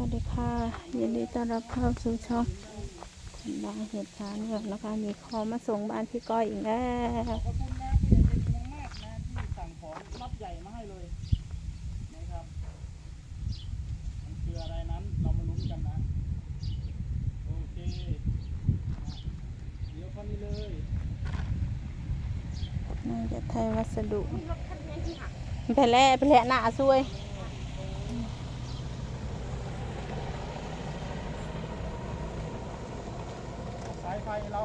วัสดีค่ะยินดีต้อนรับเข้าสู่ช่องคนบางเหตุการณ์เรื่องนะคะมีคอมาส่งบ้านพี่ก้อยอีกแล้วขอบคุณนะที่เด็กๆมากๆนะที่สั่งของรับใหญ่มาให้เลยนะครับมันคืออะไรนั้นเรามาลุ้นกันนะโอเคเดี๋ยวเข้านี้เลยน่าจะไทยวัสดุไปแล้วไปแล้วหน้าซวย สายไฟ เรา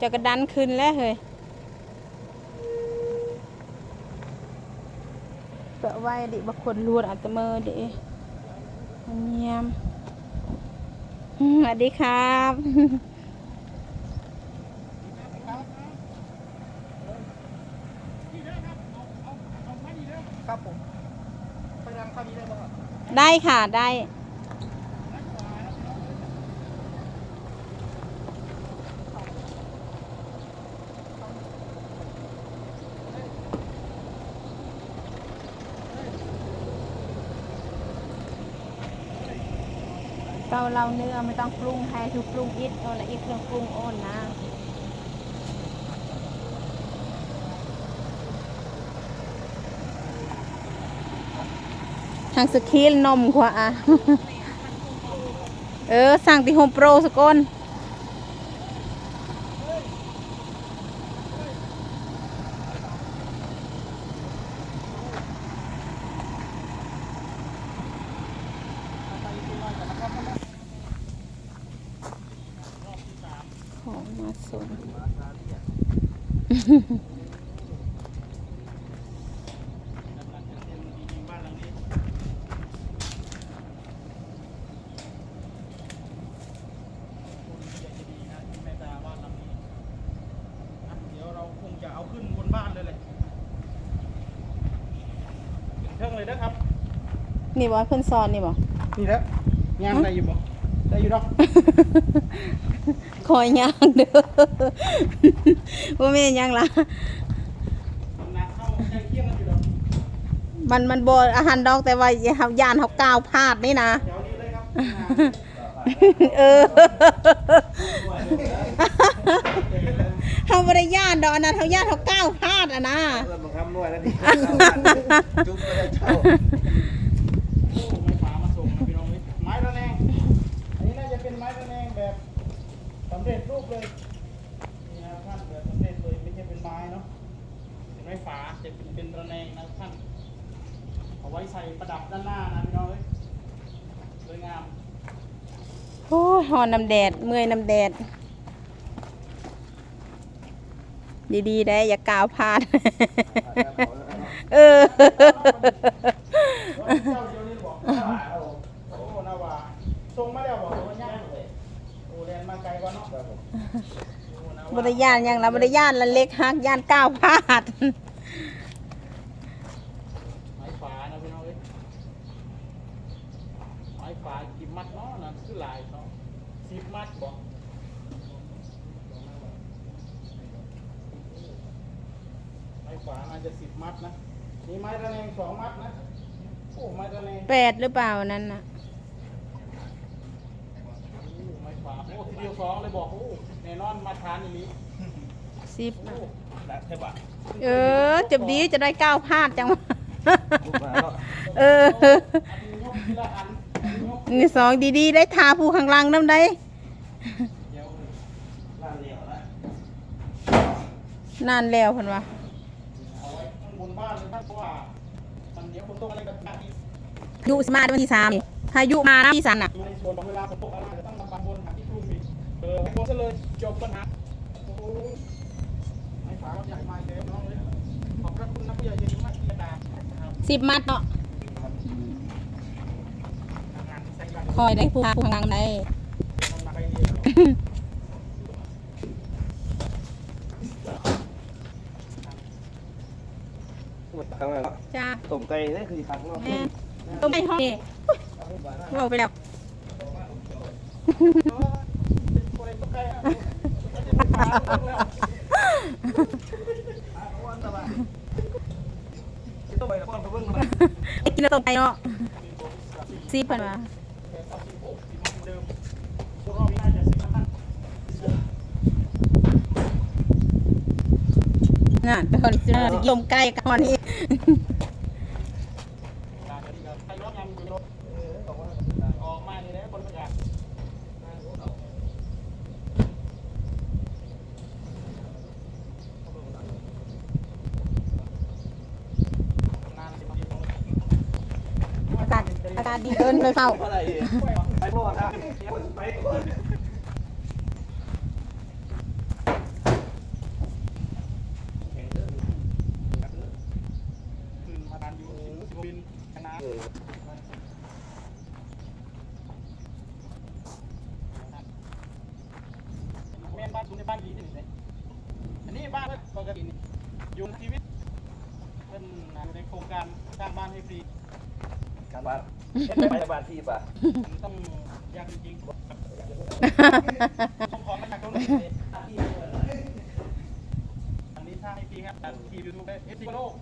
จะกระดันขึ้นแล้วเฮ้ยเปะไว้ดิบางคนรูดอาจจะเมือดิเงียมสวัสดีครับครับผมไปทางข้างนี้ได้ป่ะครับได้ค่ะได้ เกาเราเนื้อไม่ต้องปรุงให้ทุกปรุงอิดโอนละอิดเครื่องปรุงโอนนะทางสกีลนมกว่าอะ เออ สั่งที่โฮมโปรสกอนของมาส่ง กำลังจะเซ็นดีๆบ้านหลังนี้คนที่อยากจะดีนะที่แม่ตาบ้านหลังนี้อะเดี๋ ยวเราคงจะเอาขึ้นบนบ้านเลยเลยถึงเครื่องเลยนะครับนี่บอเพิ่นสอนนี่บอนี่แล้วงานได้อยู่บ่ได้อยู่ดอก คอยย่างเด้อว่าแม่นยังล่ะหนักเข้าใกล้เคียงกันมันมันบอาหารดอกแต่ว่าอย่าเฮาย่านเฮาก้าวพลาดนี่นะเลยครับเออเฮาบ่ได้ย่านดอกอันนั้นเฮาย่านเฮาก้าวพลาดอะนะเพื่อนบังคับนวดแล้วดิจุ๊บก็ได้เช่าโอ้ไม้ฝามาส่งนะพี่น้องไม้ระแนงอันนี้น่าจะเป็นไม้ระแนงแบบ สำเร็จรูปเลยนี่นะครับท่านแบบสำเร็จเลยไม่ใช่เป็นไม้เนาะเป็นไม้ฝาจะเป็นเป็นระแนงนะท่านเอาไว้ใส่ประดับด้านหน้านะพี่น้องเอ้ยสวยงามโอ้ยหอนน้ำแดด เมื่อยน้ำแดด ดีๆได้อย่าก้าวพลาด เออว่าเจ้าเดียวนี่บอกว่าโอ้นาวาส่งมาแล้วบอก ไกลกว่าเนาะโอ้นาวาบริยานอย่างละบริยานละเล็กฮักยานก้าวพลาดไม้ฝานะพี่น้องเอ้ยไม้ฝากี่มัดเนาะนั่นคือหลายเนาะสิบมัดบอกไม้ฝาน่าจะสิบมัดนะนี่ไม้ระแนงสองมัดนะโอ้ไม้ระแนงแปดหรือเปล่านั้นน่ะ โอ้ไม้ฝาโอ้ที เดียวสองเลยบอกโอ้แน่นอนมาทานอย่างนี้สิบโอ้ได้ใช่ปะเออจะดีจะได้ก้าวพลาดจังวะมาเนาะเอออันนี้ยกทีละอันอันนี้ยกนี่สองดีๆ ได้ทาผู้ข้างล่างน้ำได้เดี๋ยวล่างเหนียวละนานแล้วเพันวะเอาไว้ข้างบนบ้านเลยนะเพราะว่ามันเดี๋ยวคนตกอะไรกันอีกยุสมาวันที่สามนี่พายุมานะที่สันน่ะอยู่ในส่วนของเวลาฝนตกอะไรจะต้อง เออผมซะเลย จบปัญหาโอ้โหไม้ฝาเราใหญ่มาเลยน้องเลย ขอบพระคุณนะผู้ใหญ่ใจดีมากที่กระดาษนะครับสิบมัดเนาะงานที่ใช้กันคอยได้ผู้พาผู้ข้างล่างได้มันมาใครเดียวหมดครั้งแล้วจ้าต้มไก่นี่คือครั้งเนาะแม่ต้มไก่ห้องนี่เราไปแล้ว ไอ้กินตรงไปเนาะซีเพิ่นมาน่ะตอนนี้ยมไก่ก่อนนี้าดีเกินไปเฝ้าไปโลดนะไปก่อนบ้านคุณในบ้านดีที่ไหนอันนี้บ้านปกติยู่ชีวิตเป็นอยู่ในโครงการสร้างบ้านให้ฟรี การบ้านไปบ้านที่ป่ะต้องยากจริงๆต้องขอมาจากตรงนี้อันนี้สร้างให้ฟรีครับทียูทูบเอฟซีโลก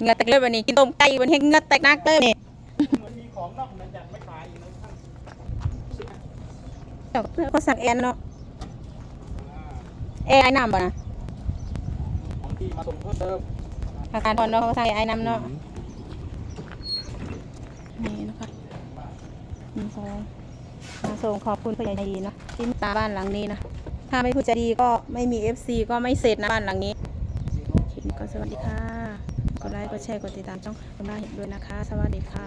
เหงือแตกเลยวันนี้กินต้มไก่วันนี้เหงือแตกนักเลยนี่เหมือนมีของนอกเหมือนจะไม่ขายอยู่นะท่านเดี๋ยวก็สั่งแอนเนาะแอร์ไอ้น้ำบ่นะของที่มาส่งเพิ่มเติมอาคารพอนเนาะเขาสั่งไอ้น้ำเนาะนี่นะคะ นี่สองมาส่งขอบคุณผู้ใหญ่ใจดีนะที่ตาบ้านหลังนี้นะ ถ้าไม่ผู้ใจดีก็ไม่มี FC ก็ไม่เสร็จนะบ้านหลังนี้คลิปนี้ก็สวัสดีค่ะ กดไลค์ กดแชร์ กดติดตามช่องคุณบ้านเห็นด้วยนะคะ สวัสดีค่ะ